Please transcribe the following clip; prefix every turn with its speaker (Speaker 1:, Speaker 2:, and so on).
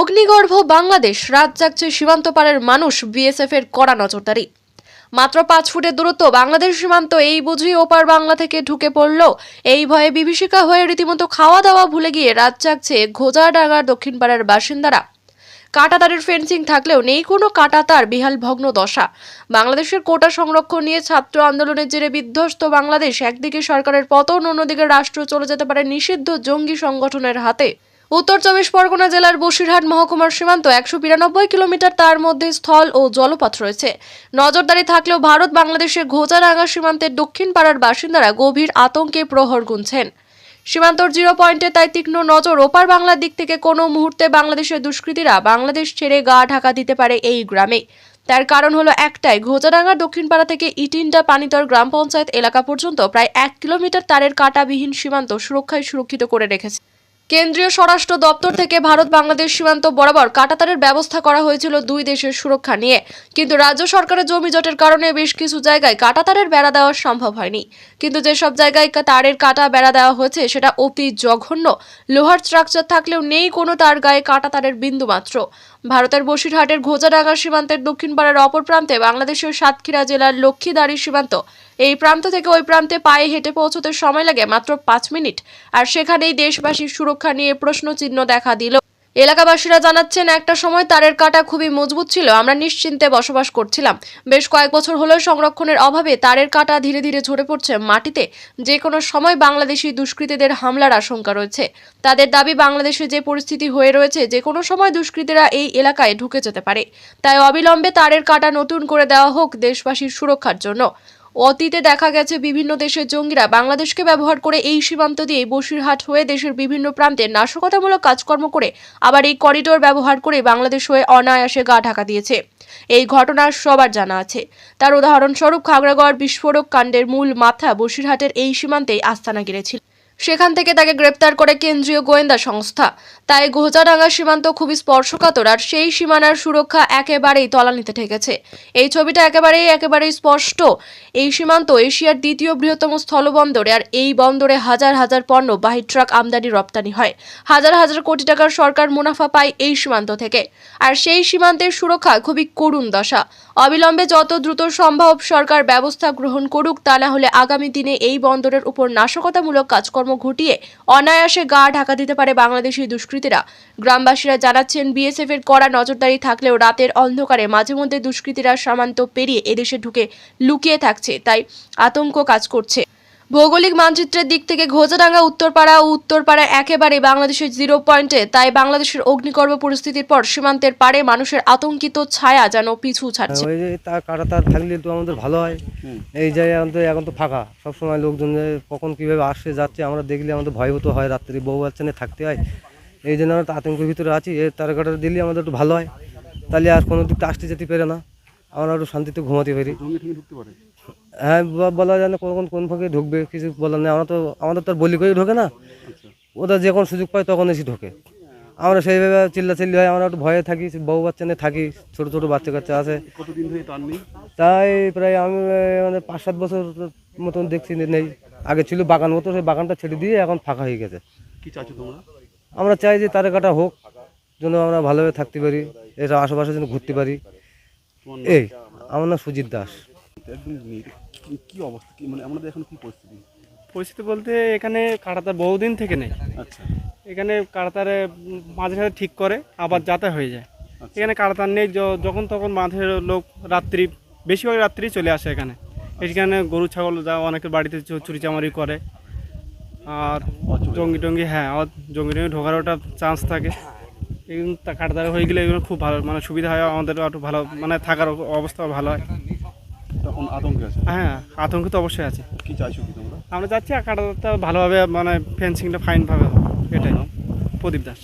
Speaker 1: অগ্নিগর্ভ বাংলাদেশ রাত জাগছে সীমান্ত পারের মানুষ বিএসএফ এর কড়া নজরদারি। মাত্র পাঁচ ফুটের দূরত্ব বাংলাদেশ সীমান্ত, এই বুঝি ওপার বাংলা থেকে ঢুকে পড়ল। এই ভয়ে বিভীষিকা হয়ে রীতিমতো খাওয়া দাওয়া ভুলে গিয়ে রাত জাগছে ঘোজাডাঙ্গার দক্ষিণ পাড়ার বাসিন্দারা। কাঁটাতারের ফেন্সিং থাকলেও নেই কোনো কাঁটাতার, বিহাল ভগ্ন দশা। বাংলাদেশের কোটা সংরক্ষণ নিয়ে ছাত্র আন্দোলনের জেরে বিধ্বস্ত বাংলাদেশ, একদিকে সরকারের পতন, অন্যদিকে রাষ্ট্র চলে যেতে পারে নিষিদ্ধ জঙ্গি সংগঠনের হাতে। উত্তর চব্বিশ পরগনা জেলার বসিরহাট মহকুমার সীমান্ত একশো বিরানব্বই কিলোমিটার তার মধ্যে স্থল ও জলপথ রয়েছে। নজরদারি থাকলেও ভারত বাংলাদেশের ঘোচারাঙ্গা সীমান্তের দক্ষিণ পাড়ার বাসিন্দারা গভীর আতঙ্কে প্রহর গুনছেন। সীমান্তর জিরো পয়েন্টে তাই তীক্ষ্ণ নজর ওপার বাংলার দিক থেকে কোনো মুহূর্তে বাংলাদেশের দুষ্কৃতীরা বাংলাদেশ ছেড়ে গা ঢাকা দিতে পারে এই গ্রামে। তার কারণ হলো একটাই ঘোচাডাঙ্গার দক্ষিণপাড়া থেকে ইটিন্ডা পানিতর গ্রাম পঞ্চায়েত এলাকা পর্যন্ত প্রায় এক কিলোমিটার তারের কাঁটাবিহীন সীমান্ত সুরক্ষায় সুরক্ষিত করে রেখেছে। কেন্দ্রীয় স্বরাষ্ট্র দপ্তর থেকে ভারত বাংলাদেশ সীমান্ত বরাবর কাটাতারের ব্যবস্থা করা হয়েছিল দুই দেশের সুরক্ষা নিয়ে। কিন্তু রাজ্য সরকারের জমি জটের কারণে বেশ কিছু জায়গায় কাটাতারের বেড়া দেওয়া সম্ভব হয়নি। কিন্তু যেসব জায়গায় তারের কাটা বেড়া দেওয়া হয়েছে, সেটা অতি জঘন্য। লোহার স্ট্রাকচার থাকলেও নেই কোনো তার গায়ে কাটাতারের বিন্দু মাত্র। ভারতের বসিরহাটের ঘোচাডাঙ্গা সীমান্তের দক্ষিণ পাড়ার অপর প্রান্তে বাংলাদেশের সাতক্ষীরা জেলার লক্ষ্মীদারি সীমান্ত এই প্রান্ত থেকে ওই প্রান্তে পায়ে হেঁটে পৌঁছতে সময় লাগে মাত্র পাঁচ মিনিট। আর সেখানেই দেশবাসীর সুরক্ষা নিয়ে প্রশ্নচিহ্ন দেখা দিল। এলাকাবাসীরা জানাচ্ছেন, একটা সময় তারের কাটা খুবই মজবুত ছিল। আমরা নিশ্চিন্তে বসবাস করছিলাম। বেশ কয়েক বছর হলেও সংরক্ষণের অভাবে তারের কাটা ধীরে ধীরে ঝরে পড়ছে মাটিতে। যে কোনো সময় বাংলাদেশি দুষ্কৃতীদের হামলার আশঙ্কা রয়েছে। তাদের দাবি, বাংলাদেশে যে পরিস্থিতি হয়ে রয়েছে যে কোনো সময় দুষ্কৃতীরা এই এলাকায় ঢুকে যেতে পারে। তাই অবিলম্বে তারের কাটা নতুন করে দেওয়া হোক দেশবাসীর সুরক্ষার জন্য। অতীতে দেখা গেছে বিভিন্ন দেশের জঙ্গিরা বাংলাদেশকে ব্যবহার করে এই সীমান্ত দিয়ে বসিরহাট হয়ে দেশের বিভিন্ন প্রান্তে নাশকতামূলক কাজকর্ম করে আবার এই করিডোর ব্যবহার করে বাংলাদেশ হয়ে অনায়াসে গা ঢাকা দিয়েছে। এই ঘটনা সবার জানা আছে। তার উদাহরণস্বরূপ খাগড়াগড় বিস্ফোরক কাণ্ডের মূল মাথা বসিরহাটের এই সীমান্তেই আস্তানা গিরেছিল। সেখান থেকে তাকে গ্রেপ্তার করে কেন্দ্রীয় গোয়েন্দা সংস্থা। তাই গোহচাডাঙ্গা সীমান্ত খুবই স্পর্শকাতর আর সেই সীমানার সুরক্ষা একেবারেই তলানিতে ঠেকেছে। এই ছবিটা একেবারেই একেবারেই স্পষ্ট। এই সীমান্ত এশিয়ার দ্বিতীয় বৃহত্তম স্থলবন্দরে আর এই বন্দরে হাজার হাজার পণ্য বাহি ট্রাক আমদানি, রপ্তানি হয়। হাজার হাজার কোটি টাকার সরকার মুনাফা পায় এই সীমান্ত থেকে। আর সেই সীমান্তের সুরক্ষা খুবই করুণ দশা। অবিলম্বে যত দ্রুত সম্ভব সরকার ব্যবস্থা গ্রহণ করুক, তা না হলে আগামী দিনে এই বন্দরের উপর নাশকতামূলক কাজকর্ম ঘটিয়ে অনায়াসে গা ঢাকা দিতে পারে বাংলাদেশি দুষ্কৃতীরা। গ্রামবাসীরা জানাচ্ছেন বিএসএফ এর কড়া নজরদারি থাকলেও রাতের অন্ধকারে মাঝে মধ্যে দুষ্কৃতীরা সামান্ত পেরিয়ে এদেশে ঢুকে লুকিয়ে থাকছে, তাই আতঙ্ক কাজ করছে। ভৌগোলিক মানচিত্রের দিক থেকে ঘোজাডাঙ্গা উত্তরপাড়া ও উত্তরপাড়া একেবারে বাংলাদেশের জিরো পয়েন্টে। তাই বাংলাদেশের অগ্নিকর্ম পরিস্থিতির পর সীমান্তের পারে মানুষের আতঙ্কিত ছায়া যেন পিছু ছাড়ছে।
Speaker 2: ওই যে তার কাটা তার থাকলে তো আমাদের ভালো হয়। এই জায়গায় এখন তো এখন তো ফাঁকা। সবসময় লোকজন যে কখন কীভাবে আসছে যাচ্ছে আমরা দেখলে আমাদের ভয়ভূত হয় রাত্রি। বউ বাচ্চা নিয়ে থাকতে হয়। এই জন্য আমরা তো আতঙ্কের ভিতরে আছি। এই তার কাটা দিলে আমাদের একটু ভালো হয়। তাহলে আর কোনো দিকটা আসতে যেতে পারে না। আমরা একটু শান্তিতে ঘুমাতে পারি? হ্যাঁ বলা যায় না কখন কোন ফাঁকে ঢুকবে কিছু বলার নেই। আমরা তো আমাদের তো বলি করে ঢোকে না।
Speaker 3: আচ্ছা।
Speaker 2: ওদের যখন সুযোগ পায় তখন এসে ঢোকে। আমরা সেইভাবে চিল্লা চিল্লি হয় আমরা একটু ভয়ে থাকি বউ বাচ্চা নিয়ে থাকি ছোটো ছোটো বাচ্চা কাচ্চা আছে। তাই প্রায় আমি মানে পাঁচ সাত বছর মতন দেখছি নেই। আগে ছিল বাগান মতো সেই বাগানটা ছেড়ে দিয়ে এখন ফাঁকা হয়ে গেছে।
Speaker 3: কি চাইছো তোমরা?
Speaker 2: আমরা চাই যে তার কাটা হোক যেন আমরা ভালোভাবে থাকতে পারি এটা আশেপাশে যেন ঘুরতে পারি। এই আমার নাম সুজিত দাস।
Speaker 3: একদম কি- অবস্থা? মানে আমাদের এখন কি পরিস্থিতি?
Speaker 4: পরিস্থিতি বলতে এখানে কাটাতার বহুদিন থেকে নেই।
Speaker 3: আচ্ছা।
Speaker 4: এখানে কাটাতারে মাঝে সাঝে ঠিক করে আবার যাতা হয়ে যায়।
Speaker 3: আচ্ছা।
Speaker 4: এখানে কাটাতার নেই যখন তখন মাঝের লোক রাত্রি বেশিরভাগ রাত্রি চলে আসে এখানে। এখানে গরু ছাগল যা অনেকের বাড়িতে চুরি চামারি করে। আর জঙ্গি টঙ্গি হ্যাঁ আর জঙ্গি টঙ্গি ঢোকার ওটা চান্স থাকে। এগুলো তা- কাটাতারে হয়ে গেলে এগুলো খুব ভালো মানে সুবিধা হয় আমাদের একটু ভালো মানে থাকার অবস্থা ভালো হয়।
Speaker 3: তখন আতঙ্কে আছে?
Speaker 4: হ্যাঁ আতঙ্ক তো অবশ্যই আছে।
Speaker 3: কি চাইছো কি তোমরা?
Speaker 4: আমরা যাচ্ছি কাটাতারটা ভালোভাবে মানে ফেন্সিংটা ফাইনভাবে হোক এটাই। প্রদীপ দাস।